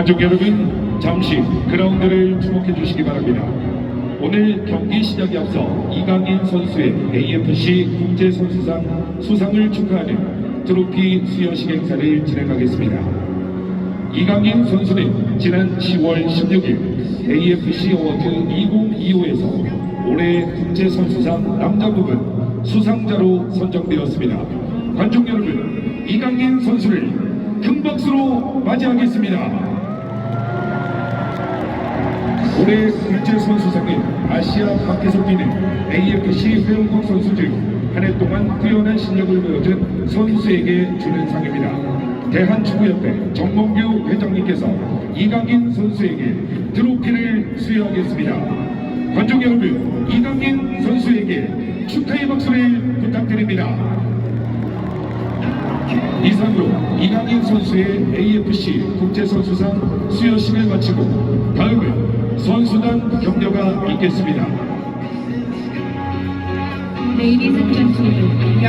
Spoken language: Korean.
관중 여러분 잠시 그라운드를 주목해 주시기 바랍니다. 오늘 경기 시작에 앞서 이강인 선수의 AFC 국제선수상 수상을 축하하는 트로피 수여식 행사를 진행하겠습니다. 이강인 선수는 지난 10월 16일 AFC 어워드 2025에서 올해 국제선수상 남자 부분 수상자로 선정되었습니다. 관중 여러분, 이강인 선수를 큰 박수로 맞이하겠습니다. 올해 국제선수상은 아시아 밖에서 뛰는 AFC 회원국 선수 중한해 동안 뛰어난 실력을 보여준 선수에게 주는 상입니다. 대한축구협회 정몽규 회장님께서 이강인 선수에게 트로피를 수여하겠습니다. 관중 여러분, 이강 이상으로 이강인 선수의 AFC 국제선수상 수여식을 마치고 다음은 선수단 격려가 있겠습니다. Ladies and gentlemen,